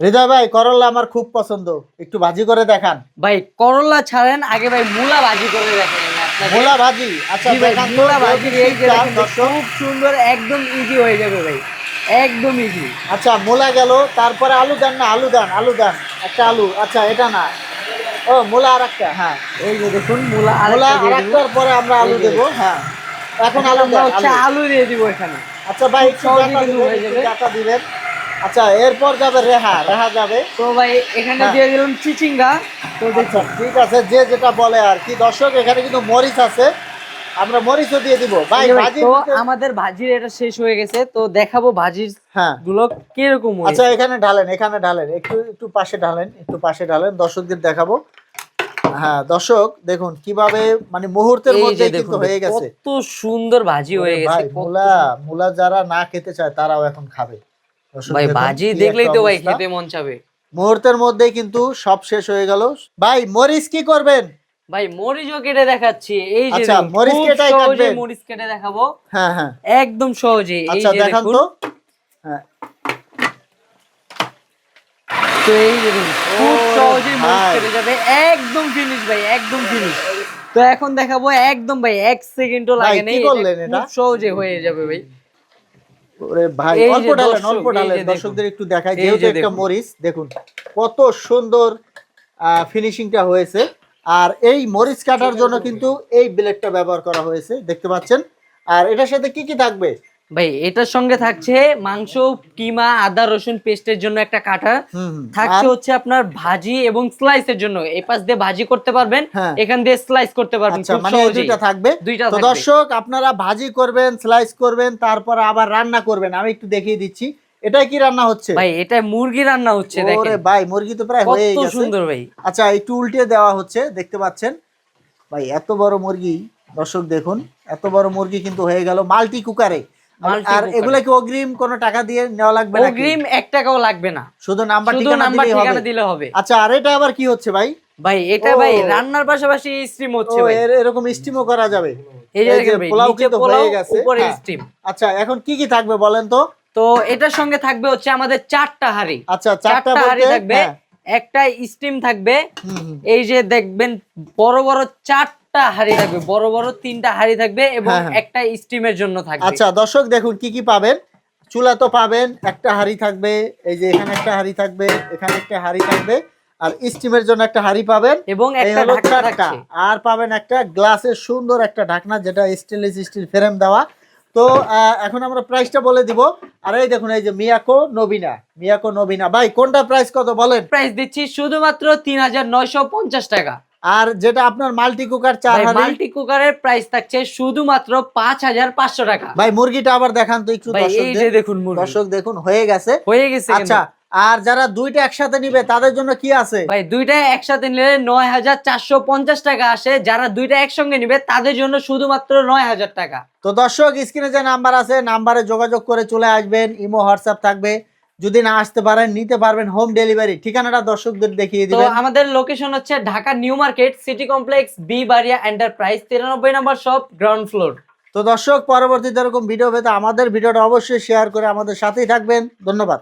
হৃদয় ভাই করল্লা আমার খুব পছন্দ। একটু ভাজি করে দেখান। ভাই করলা ছাড়েন আগে ভাই মূলা ভাজি করে দেখেন। মূলা ভাজি? আচ্ছা দেখান মূলা ভাজি এই যে খুব সুন্দর একদম ইজি হয়ে যাবে ভাই। একদম ইজি আচ্ছা মূলা গেল তারপরে আলু দেন না আলু দেন আলু দেন। একটা আলু আচ্ছা এটা না। ও মূলা আর একটা হ্যাঁ। এই যে দেখুন মূলা মূলা দিব। আরেকটার পরে আমরা আলু দেবো হ্যাঁ। এখন আলু হচ্ছে আলু। দিয়ে দিব এখানে। আচ্ছা ভাই একটু ডাটা দিবেন, আচ্ছা এরপর যাবে রেহা। রেহা যাবে। তো ভাই এখানে হ্যাঁ। দিয়ে দিলাম চিচিঙ্গা। তো আচ্ছা দেখুন ঠিক আছে যে যেটা বলে আর কি। দর্শক এখানে কিন্তু মরিচ আছে। আমরা মরিচও দিয়ে দিব। ভাই ভাজি তো আমাদের ভাজির এটা শেষ হয়ে গেছে। তো দেখাবো ভাজির হ্যাঁ। গুলো কীরকম আচ্ছা এখানে ঢালেন এখানে ঢালেন। একটু একটু পাশে ঢালেন একটু পাশে ঢালেন। দর্শকদের দেখাবো। হ্যাঁ দর্শক দেখুন কীভাবে মানে মুহূর্তের মধ্যে কিন্তু হয়ে গেছে। কত সুন্দর ভাজি হয়ে গেছে মুলা মুলা যারা না খেতে চায় তারাও এখন খাবে। ভাই ভাজি দেখলেই তো ভাই খেতে মন চাবে। মুহূর্তের মধ্যেই কিন্তু সব শেষ হয়ে গেল। ভাই মরিচ কি করবেন? ভাই মরিচও কেটে দেখাচ্ছি এই যে আচ্ছা, মরিচ কাটবেন। মরিচ কেটে দেখাবো। হ্যাঁ হ্যাঁ। একদম সহজে এই আচ্ছা যে দেখান দেখুন। তো। হ্যাঁ। তো এই যে দেখুন, খুব সহজে মরিচ। কেটে যাবে। একদম ফিনিশ ভাই একদম ফিনিশ তো এখন দেখাবো একদম ভাই এক সেকেন্ডও লাগে নেই খুব সহজে হয়ে যাবে ভাই। ভাই অল্প ঢালেন অল্প ঢালেন দর্শকদের একটু দেখাই যেহেতু একটা মরিচ দেখুন কত সুন্দর ফিনিশিংটা হয়েছে। আর এই মরিচ কাটার জন্য কিন্তু এই ব্লেডটা ব্যবহার করা হয়েছে দেখতে পাচ্ছেন। আর এটার সাথে কি কি থাকবে? ভাই এটার সঙ্গে থাকছে মাংস কিমা আদা রসুন পেস্টের জন্য একটা কাটা। থাকছে হচ্ছে আপনার ভাজি এবং স্লাইসের জন্য। এই পাশ দিয়ে ভাজি করতে পারবেন হ্যাঁ। এখান দিয়ে স্লাইস করতে পারবেন আচ্ছা মানে দুইটা থাকবে। দুইটা তো দর্শক আপনারা ভাজি করবেন স্লাইস করবেন তারপর আবার রান্না করবেন। আমি একটু দেখিয়ে দিচ্ছি। এটাই কি রান্না হচ্ছে? ভাই এটা মুরগি রান্না হচ্ছে ওরে দেখেন ভাই মুরগি তো প্রায় হয়ে কত গেছে। সুন্দর ভাই। আচ্ছা একটু উল্টে দেওয়া হচ্ছে দেখতে পাচ্ছেন। ভাই এত বড় মুরগি দর্শক দেখুন এত বড় মুরগি কিন্তু হয়ে গেল মাল্টি কুকারে। আর-। এগুলা কি অগ্রিম কোনো টাকা দিয়ে নেওয়া লাগবে নাকি? অগ্রিম এক টাকাও লাগবে না। শুধু নাম্বার ঠিকানা দিলে হবে। আচ্ছা আর এটা আবার কি হচ্ছে ভাই? ভাই এটা ভাই রান্নার পাশাপাশি স্ট্রিম হচ্ছে ভাই। এরকম স্টিমও করা যাবে। এই যে পোলাও কিন্তু হয়ে গেছে, উপরে হ্যাঁ। স্ট্রিম আচ্ছা এখন কি কি থাকবে বলেন তো? তো এটার সঙ্গে থাকবে হচ্ছে আমাদের চারটা হাড়ি। আচ্ছা চারটা হাড়ি থাকবে হ্যাঁ, একটা স্টিম থাকবে। এই যে দেখবেন বড় বড় চারটা হাড়ি থাকবে বড় বড় তিনটা হাড়ি থাকবে এবং হ্যাঁ, হ্যাঁ। একটা স্টিমের জন্য থাকবে। আচ্ছা দর্শক দেখুন কি কি পাবেন। চুলা তো পাবেন একটা হাড়ি থাকবে এই যে এখানে একটা হাড়ি থাকবে এখানে একটা হাড়ি থাকবে আর স্টিমের জন্য একটা হাড়ি পাবেন। এবং একটা ঢাকনা চারটা। আর পাবেন একটা গ্লাসের সুন্দর একটা ঢাকনা যেটা স্টেনলেস স্টিল ফ্রেম দেওয়া। তো আহ, এখন আমরা প্রাইসটা বলে দিব। আর এই দেখুন এই যে মিয়াকো নবীনা মিয়াকো নবীনা। ভাই কোনটা প্রাইস কত বলেন? প্রাইস দিচ্ছি শুধুমাত্র তিন হাজার নয়শো পঞ্চাশ টাকা। আর যেটা আপনার মাল্টি কুকার চার মাল্টি কুকারের প্রাইস থাকছে শুধুমাত্র পাঁচ হাজার পাঁচশো টাকা। ভাই মুরগিটা আবার দেখান তো একটু দেখুন দর্শক দেখুন হয়ে গেছে। হয়ে গেছে আচ্ছা আর যারা দুইটা একসাথে নিবে তাদের জন্য কি আছে? ভাই দুইটা একসাথে নিলে নয় হাজার চারশো পঞ্চাশ টাকা আসে। যারা দুইটা একসঙ্গে নিবে তাদের জন্য শুধুমাত্র নয় হাজার টাকা। তো দর্শক স্ক্রিনে যে নাম্বার আছে নাম্বারে যোগাযোগ করে চলে আসবেন। ইমো হোয়াটসঅ্যাপ থাকবে। যদি না আসতে পারেন নিতে পারবেন হোম ডেলিভারি ঠিকানাটা দর্শকদের দেখিয়ে তো দিবেন। আমাদের লোকেশন হচ্ছে Dhaka new market city complex B Baria enterprise তিরানব্বই নম্বর শপ গ্রাউন্ড ফ্লোর তো দর্শক পরবর্তীতে এরকম ভিডিও পেতে আমাদের ভিডিওটা অবশ্যই শেয়ার করে আমাদের সাথেই থাকবেন। ধন্যবাদ।